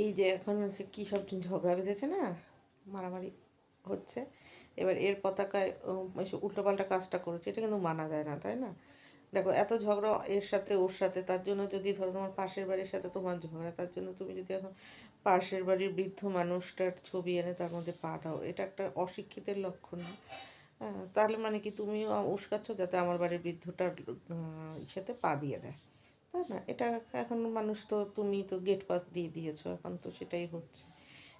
এই যে এখন হচ্ছে কী সব ঝগড়া বেঁধেছে না? মারামারি হচ্ছে। এবার এর পতাকায় উল্টোপাল্টা কাজটা করেছে, এটা কিন্তু মানা যায় না, তাই না? দেখো, এত ঝগড়া এর সাথে ওর সাথে, তার জন্য যদি ধরো তোমার পাশের বাড়ির সাথে তোমার ঝগড়া, তার জন্য তুমি যদি এখন পাশের বাড়ির বৃদ্ধ মানুষটার ছবি এনে তার মধ্যে পা দাও, এটা একটা অশিক্ষিতের লক্ষণ না? তাহলে মানে কি তুমিও উস্কাচ্ছ যাতে আমার বাড়ির বৃদ্ধটার সাথে পা দিয়ে দেয়? তাই না, এটা এখন মানুষ তো, তুমি তো গেট পাস দিয়ে দিয়েছ, এখন তো সেটাই হচ্ছে।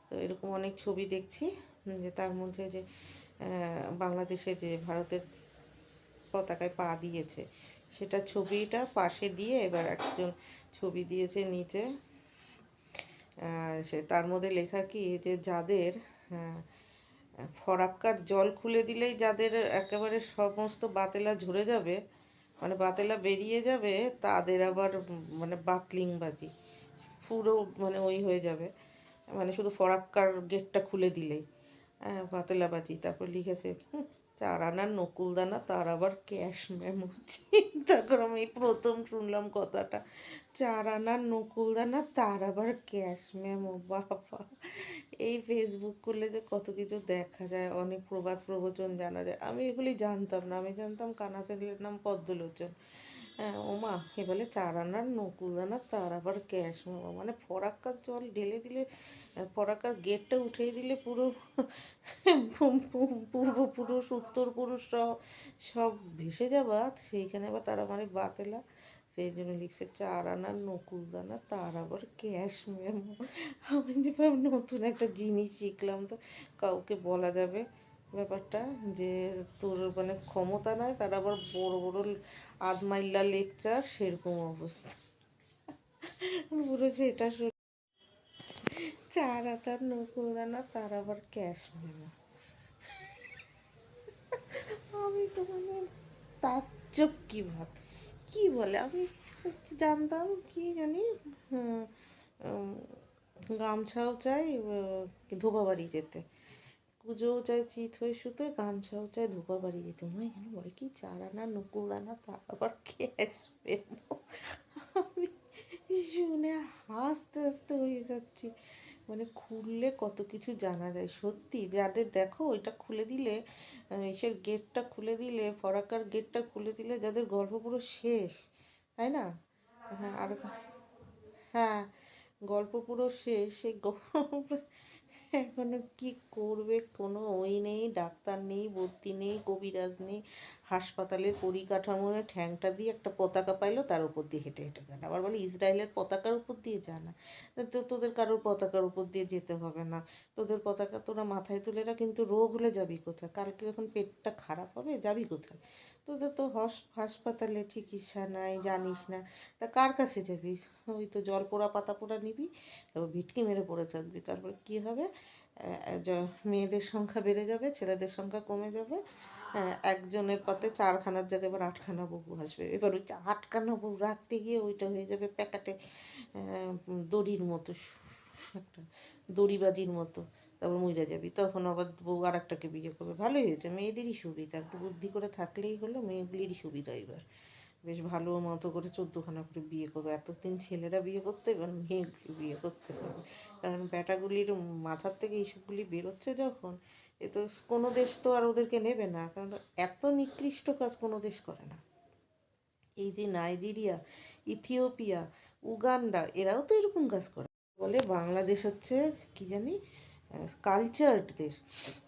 তো এরকম অনেক ছবি দেখছি যে তার মধ্যে যে বাংলাদেশে যে ভারতের পতাকায় পা দিয়েছে, সেটা ছবিটা পাশে দিয়ে এবার একজন ছবি দিয়েছে নিচে। সে তার মধ্যে লেখা কি, যে যাদের ফরাক্কার জল খুলে দিলেই যাদের একেবারে সমস্ত বাতেলা ঝরে যাবে মানে বাতেলা বেরিয়ে যাবে, তাদের আবার মানে বাতলিংবাজি। পুরো মানে ওই হয়ে যাবে। মানে শুধু ফরাক্কার গেটটা খুলে দিলেই। হ্যাঁ বাতেলাবাজি, তারপর লিখেছে চার আনার নকুলদানা, তার আবার ক্যাশ মেমো। চিন্তা করো, আমি প্রথম শুনলাম কথাটা। চার আনার নকুলদানা, তার আবার ক্যাশ মেমো, বাবা। এই ফেসবুক করলে যে কত কিছু দেখা যায়, অনেক প্রবাদ প্রবচন জানা যায়। আমি এগুলি জানতাম না। আমি জানতাম কানা নাম পদ্মলোচন। ওমা এ বলে চার আনার নকুলদানা তার আবার ক্যাশ মেমো মানে ফরাক্কার জল ঢেলে দিলে ফরাক্কার গেটটা উঠিয়ে দিলে পুরো পূর্বপুরুষ, উত্তরপুরুষ সব সব ভেসে যাবা সেইখানে আবার তারা মানে বাতেলা, সেই জন্য লিখছে চার আনার নকুল দানা, তার আবার ক্যাশ মেমো আমি যে নতুন একটা জিনিস শিখলাম তো, কাউকে বলা যাবে। ব্যাপারটা যে তোর মানে ক্ষমতা নাই তার আবার বড় বড় আধমাইল্লা লেকচার সেরকম অবস্থা। সেটা শুনে চার আটার নকুলদানা তার আবার ক্যাশ মেমো আমি তো মানে তাজ্জব কি ভাব কি বলে? আমি জানতাম কি জানি হ্যাঁ, গামছাও চাই আহ, ধোপা বাড়ি যেতে। পুজোও চায় চিত হয়ে শুতে, গামছাও চায় ধোপা বাড়ি যেতে মা, এখানে বলে কি? চার আনা নকুল আনা তার আবার ক্যাশ মেমো আমি শুনে হাসতে হাসতে হয়ে যাচ্ছি। মানে খুললে কত কিছু জানা যায়। সত্যি, যাদের দেখো, ওইটা খুলে দিলে ইসের গেটটা খুলে দিলে, ফরাক্কার গেটটা খুলে দিলে, যাদের গল্প পুরো শেষ, তাই না? হ্যাঁ আর হ্যাঁ গল্প পুরো শেষ, সেই গল্প এখনও কি করবে? কোনো ওই নেই, ডাক্তার নেই, ভর্তি নেই, কবিরাজ নেই। হাসপাতালের পরিকাঠামোর ঠ্যাংটা দিয়ে একটা পতাকা পাইলো, তার উপর দিয়ে হেঁটে হেঁটে গেল। আবার বলে, ইসরায়েলের পতাকার উপর দিয়ে যা না। তো তোদের কারোর পতাকার উপর দিয়ে যেতে হবে না। তোদের পতাকা তোরা মাথায় তুলে কিন্তু রোগ হলে যাবি কোথায়? কালকে যখন পেটটা খারাপ হবে, যাবি কোথায়? তোদের তো হস- হাসপাতালে চিকিৎসা নাই, জানিস না। তা কার কাছে যাবি? ওই তো জল পোড়া পাতা পোড়া নিবি, তারপর ভিটকি মেরে পড়ে থাকবি। তারপর কী হবে? মেয়েদের সংখ্যা বেড়ে যাবে, ছেলেদের সংখ্যা কমে যাবে। একজনের পাতে চারখানার জায়গায় এবার আটখানা বউ আসবে। এবার ওই আটখানা বউ রাখতে গিয়ে ওইটা হয়ে যাবে প্যাকেটে দড়ির মতো, একটা দড়িবাজির মতো। তারপর মইরা যাবি। তখন আবার বউ আর একটাকে বিয়ে করবে। ভালোই হয়েছে। মেয়েদেরই সুবিধা। একটু বুদ্ধি করে থাকলেই হলো, মেয়েগুলিরই সুবিধা এবার। বেশ ভালো মতো করে চোদ্দোখানা করে বিয়ে করবে। এতদিন ছেলেরা বিয়ে করতে, এবার মেয়েগুলি বিয়ে করতে পারবে কারণ ব্যাটাগুলির মাথার থেকে এইসবগুলি বেরোচ্ছে যখন, এ তো কোনো দেশ তো আর ওদেরকে নেবে না। কারণ এত নিকৃষ্ট কাজ কোনো দেশ করে না। এই যে নাইজেরিয়া, ইথিওপিয়া, উগান্ডা, এরাও তো এরকম কাজ করে। বলে বাংলাদেশ হচ্ছে কি জানি কালচার্ড দেশ।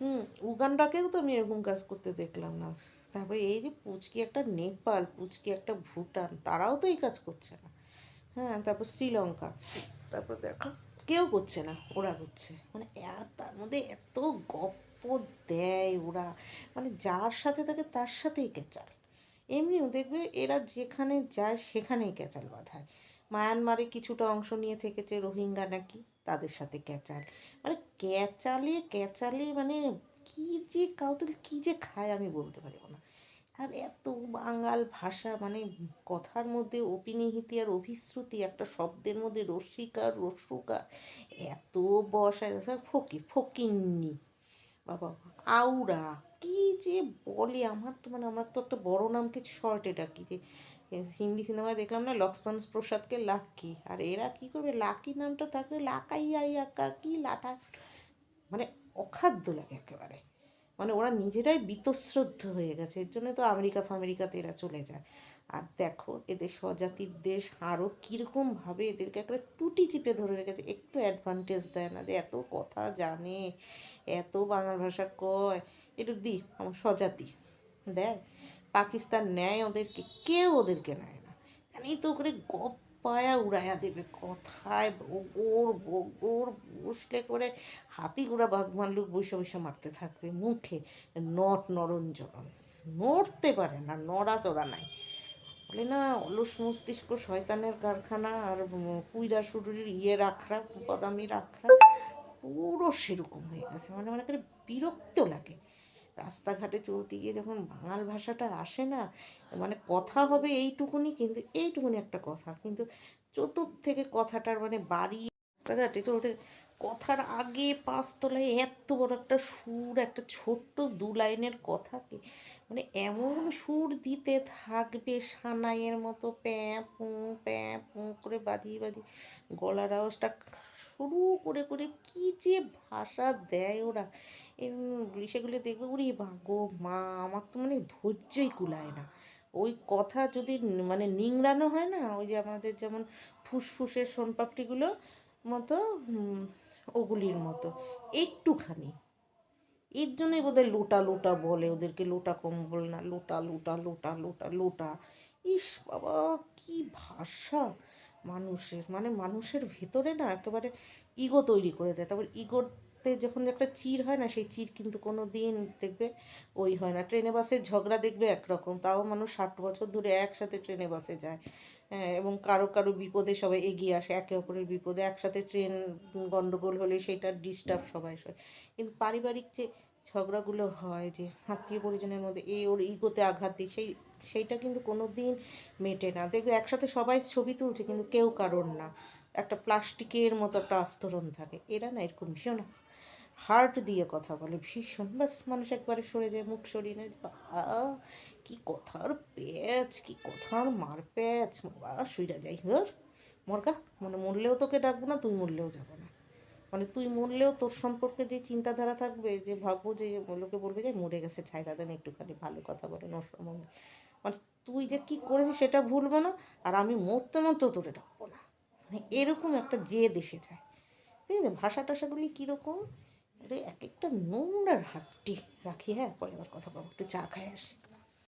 হুম। উগান্ডাকেও তো আমি এরকম কাজ করতে দেখলাম না। তারপরে এই যে পুচকি একটা নেপাল পুচকি একটা ভুটান তারাও তো এই কাজ করছে না। হ্যাঁ তারপর শ্রীলঙ্কা। তারপর দেখো কেউ করছে না ওরা করছে। মানে তার মধ্যে এত গপ্প দেয় ওরা। মানে যার সাথে থাকে তার সাথেই কেচাল এমনিও দেখবে এরা যেখানে যায় সেখানেই ক্যাচাল বাঁধায়। মায়ানমারে কিছুটা অংশ নিয়ে থেকেছে রোহিঙ্গা নাকি তাদের সাথে ক্যাচাল। মানে ক্যাচালে ক্যাচালে মানে কি যে কাউকে, কী যে খায় আমি বলতে পারব না। আর এত বাঙাল ভাষা মানে কথার মধ্যে অপিনিহিতি আর অভিশ্রুতি, একটা শব্দের মধ্যে রসিকার, রসুকার, এত বসায় ফকির ফকিন্নি। বাবা, আউরা, কি যে বলে। আমার তো মানে আমার তো একটা বড় নামকে শর্টে ডাকি যে হিন্দি সিনেমায় দেখলাম না লক্ষ্মণ প্রসাদকে লাক্কি আর এরা কি করবে? লাকি নামটা থাকলে লাকাই আইয়াকা কি লাটা? মানে অখাদ্য লাগে একেবারে। মানে ওরা নিজেরাই বীতশ্রদ্ধ হয়ে গেছে, এর জন্য তো আমেরিকা ফামেরিকাতে এরা চলে যায়। আর দেখো, এদের স্বজাতির দেশ আরও কীরকমভাবে এদেরকে একটা টুটি চিপে ধরে রেখেছে। একটু অ্যাডভান্টেজ দেয় না যে এত কথা জানে, এত বাংলা ভাষা কয়। একটু দি আমার স্বজাতি দেয় পাকিস্তান নেয় ওদেরকে, কেউ ওদেরকে নেয় না। জানি তো করে গপ্পায়া উড়াইয়া দেবে, কথায় বগর বগর, বসলে করে হাতি ঘোড়া বাঘ ভাল্লুক বসে বসে মারতে থাকবে। মুখে নট নরঞ্জরণ নড়তে পারে না নড়া চড়া নাই। বলে না, অলস মস্তিষ্ক শয়তানের কারখানা আর কুইরা শুরুর ইয়ে রাখরা বদামি রাখরা পুরো সেরকম হয়ে গেছে। মানে মনে করে বিরক্ত লাগে। রাস্তাঘাটে চলতে গিয়ে যখন বাঙাল ভাষাটা আসে না মানে কথা হবে এইটুকুনি কিন্তু, এইটুকুনি একটা কথা। কিন্তু চতুর্থ থেকে কথাটার মানে বাড়ি, রাস্তাঘাটে চলতে কথার আগে পাঁচতলায় এত বড় একটা সুর, একটা ছোট্ট দু লাইনের কথাকে মানে এমন সুর দিতে থাকবে সানাইয়ের মতো প্যাঁ, পুঁ প্যাঁ, পুঁ করে বাজিয়ে বাজিয়ে গলার আওয়াজটা শুরু করে করে কি যে ভাষা দেয় ওরা। সেগুলো দেখবে উরি গো মা আমার তো মানে ধৈর্যই কুলায় না। ওই কথা যদি মানে নিংড়ানো হয় না, ওই যে আমাদের যেমন ফুসফুসের সোনপাপড়িগুলো মতো ওগুলির মতো, একটুখানি। এর জন্যই বোধহয় লোটা লোটা বলে ওদেরকে, লোটা কম্বল না, লোটা লোটা লোটা লোটা লোটা। ইস বাবা, কি ভাষা! মানুষের মানে মানুষের ভেতরে না একেবারে ইগো তৈরি করে দেয়। তারপর ইগোতে যখন একটা চির হয় না সেই চির কিন্তু কোনো দিন দেখবে ওই হয় না। ট্রেনে বাসে ঝগড়া দেখবে একরকম তাও মানুষ ষাট বছর ধরে একসাথে ট্রেনে বাসে যায়। হ্যাঁ, এবং কারও কারও বিপদে সবাই এগিয়ে আসে একে অপরের বিপদে। একসাথে ট্রেন গন্ডগোল হলে সেটা ডিস্টার্ব সবাই সয়। কিন্তু পারিবারিক যে ঝগড়াগুলো হয় যে আত্মীয় পরিজনের মধ্যে এ ওর ইগোতে আঘাত দিই সেই সেইটা কিন্তু কোনো দিন মেটে না। দেখবে একসাথে সবাই ছবি তুলছে, কিন্তু কেউ কারোর না। একটা প্লাস্টিকের মতো একটা আস্তরণ থাকে। এরা না এরকম ভীষণ হার্ট দিয়ে কথা বলে, ভীষণ। ব্যাস মানুষ একবারে সরে যায়, মুখ সরিয়ে নেয়। কি কথার প্যাচ, কি কথার মার প্যাচ। বাবা শুইরা যাই। হর মরগা মানে মরলেও তোকে ডাকবো না, তুই মরলেও যাব না। মানে তুই মরলেও তোর সম্পর্কে যে চিন্তাধারা থাকবে, যে ভাববো যে লোকে বলবে যে মরে গেছে, ছাইরা দেন একটুখানি, ভালো কথা বলেন ওর সম্বন্ধে মানে তুই যে কি করেছিস সেটা ভুলবো না, আর আমি মরতে মরতেও তোরে ডাকবো না। মানে এরকম একটা যে দেশে যায়। ঠিক আছে? ভাষা টাষাগুলি কীরকম? এক একটা নোংরা হাটটি রাখি হ্যাঁ? পরে আবার কথা বলব। একটু চা খাই আসি।